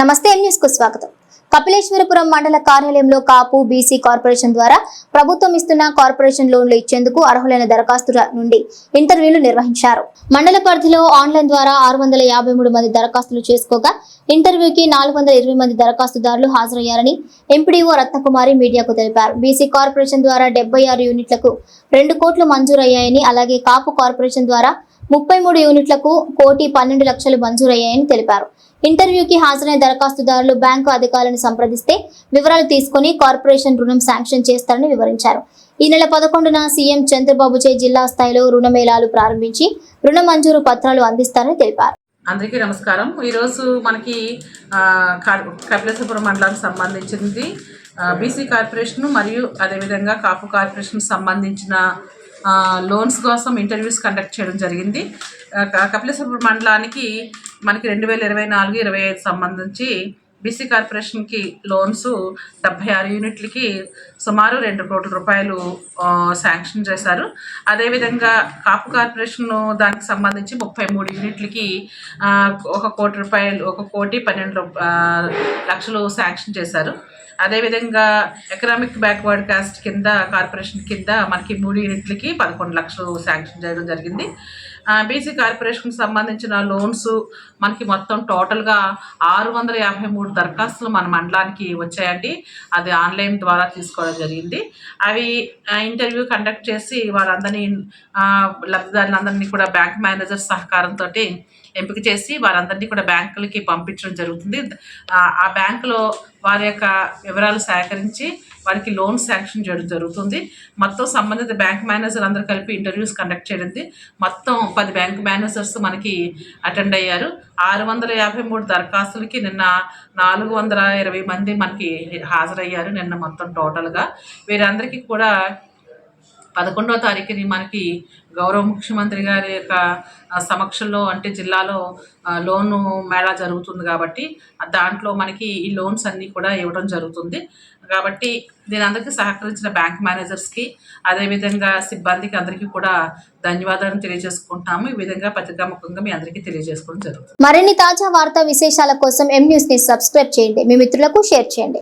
నమస్తే న్యూస్కు స్వాగతం. కపిలేశ్వరపురం మండల కార్యాలయంలో కాపు బీసీ కార్పొరేషన్ ద్వారా ప్రభుత్వం ఇస్తున్న కార్పొరేషన్ లోన్లు ఇచ్చేందుకు అర్హులైన దరఖాస్తుల నుండి ఇంటర్వ్యూలు నిర్వహించారు. మండల పరిధిలో ఆన్లైన్ ద్వారా ఆరు వందల యాభై మూడు మంది దరఖాస్తులు చేసుకోగా ఇంటర్వ్యూకి నాలుగు వందల ఇరవై మంది దరఖాస్తుదారులు హాజరయ్యారని ఎంపీడీఓ రత్నకుమారి మీడియాకు తెలిపారు. బీసీ కార్పొరేషన్ ద్వారా డెబ్బై ఆరు యూనిట్లకు రెండు కోట్లు మంజూరయ్యాయని అలాగే కాపు కార్పొరేషన్ ద్వారా ముప్పై మూడు యూనిట్లకు కోటి పన్నెండు లక్షలు మంజూరయ్యాయని తెలిపారు. ఇంటర్వ్యూకి హాజరైన దరఖాస్తుదారులు బ్యాంకు అధికారులను సంప్రదిస్తే వివరాలు తీసుకుని కార్పొరేషన్ రుణం శాంక్షన్ చేస్తారని వివరించారు. ఈ నెల పదకొండున సీఎం చంద్రబాబుచే జిల్లా స్థాయిలో రుణమేళాలు ప్రారంభించి రుణ మంజూరు పత్రాలు అందిస్తారని తెలిపారు. అందరికీ నమస్కారం. ఈరోజు మనకి ఆ, మండలానికి సంబంధించింది బీసీ కార్పొరేషన్ మరియు అదేవిధంగా కాపు కార్పొరేషన్ సంబంధించిన లోన్స్ కోసం ఇంటర్వ్యూస్ కండక్ట్ చేయడం జరిగింది. కపిలేశ్వర మండలానికి మనకి రెండు వేల ఇరవై నాలుగు ఇరవై ఐదు సంబంధించి బీసీ కార్పొరేషన్కి లోన్స్ డెబ్బై ఆరు యూనిట్లకి సుమారు రెండు కోట్ల రూపాయలు శాంక్షన్ చేశారు. అదేవిధంగా కాపు కార్పొరేషన్ దానికి సంబంధించి ముప్పై మూడు యూనిట్లకి ఒక కోటి రూపాయలు ఒక కోటి పన్నెండు లక్షలు శాంక్షన్ చేశారు. అదేవిధంగా ఎకనామిక్ బ్యాక్వర్డ్ కాస్ట్ కింద కార్పొరేషన్ కింద మనకి మూడు యూనిట్లకి పదకొండు లక్షలు శాంక్షన్ చేయడం జరిగింది. బీసీ కార్పొరేషన్కి సంబంధించిన లోన్స్ మనకి మొత్తం టోటల్గా ఆరు వందల యాభై మూడు దరఖాస్తులు మన మండలానికి వచ్చాయండి. అది ఆన్లైన్ ద్వారా తీసుకోవడం జరిగింది. అవి ఇంటర్వ్యూ కండక్ట్ చేసి వారందరినీ ఆ, లబ్ధిదారులందరినీ కూడా బ్యాంక్ మేనేజర్ సహకారంతో ఎంపిక చేసి వారందరినీ కూడా బ్యాంకులకి పంపించడం జరుగుతుంది. ఆ బ్యాంకులో వారి యొక్క వివరాలు సేకరించి వారికి లోన్ శాంక్షన్ చేయడం జరుగుతుంది. మొత్తం సంబంధిత బ్యాంక్ మేనేజర్ అందరూ కలిపి ఇంటర్వ్యూస్ కండక్ట్ చేయడంది. మొత్తం పది బ్యాంక్ మేనేజర్స్ మనకి అటెండ్ అయ్యారు. ఆరు వందల యాభై మూడు దరఖాస్తులకి నిన్న నాలుగు వందల ఇరవై మంది మనకి హాజరయ్యారు నిన్న మొత్తం టోటల్గా వీరందరికీ కూడా పదకొండవ తారీఖుని మనకి గౌరవ ముఖ్యమంత్రి గారి యొక్క సమక్షంలో అంటే జిల్లాలో లోన్ లోను మేళా జరుగుతుంది కాబట్టి దాంట్లో మనకి ఈ లోన్స్ అన్నీ కూడా ఇవ్వడం జరుగుతుంది. కాబట్టి దీని అందరికీ సహకరించిన బ్యాంక్ మేనేజర్స్కి అదేవిధంగా సిబ్బందికి అందరికీ కూడా ధన్యవాదాలు తెలియజేసుకుంటాము ఈ విధంగా పత్రికాముఖంగా మీ అందరికీ తెలియజేసుకోవడం జరుగుతుంది. మరిన్ని తాజా వార్తా విశేషాల కోసం ఎం న్యూస్ని సబ్స్క్రైబ్ చేయండి. మీ మిత్రులకు షేర్ చేయండి.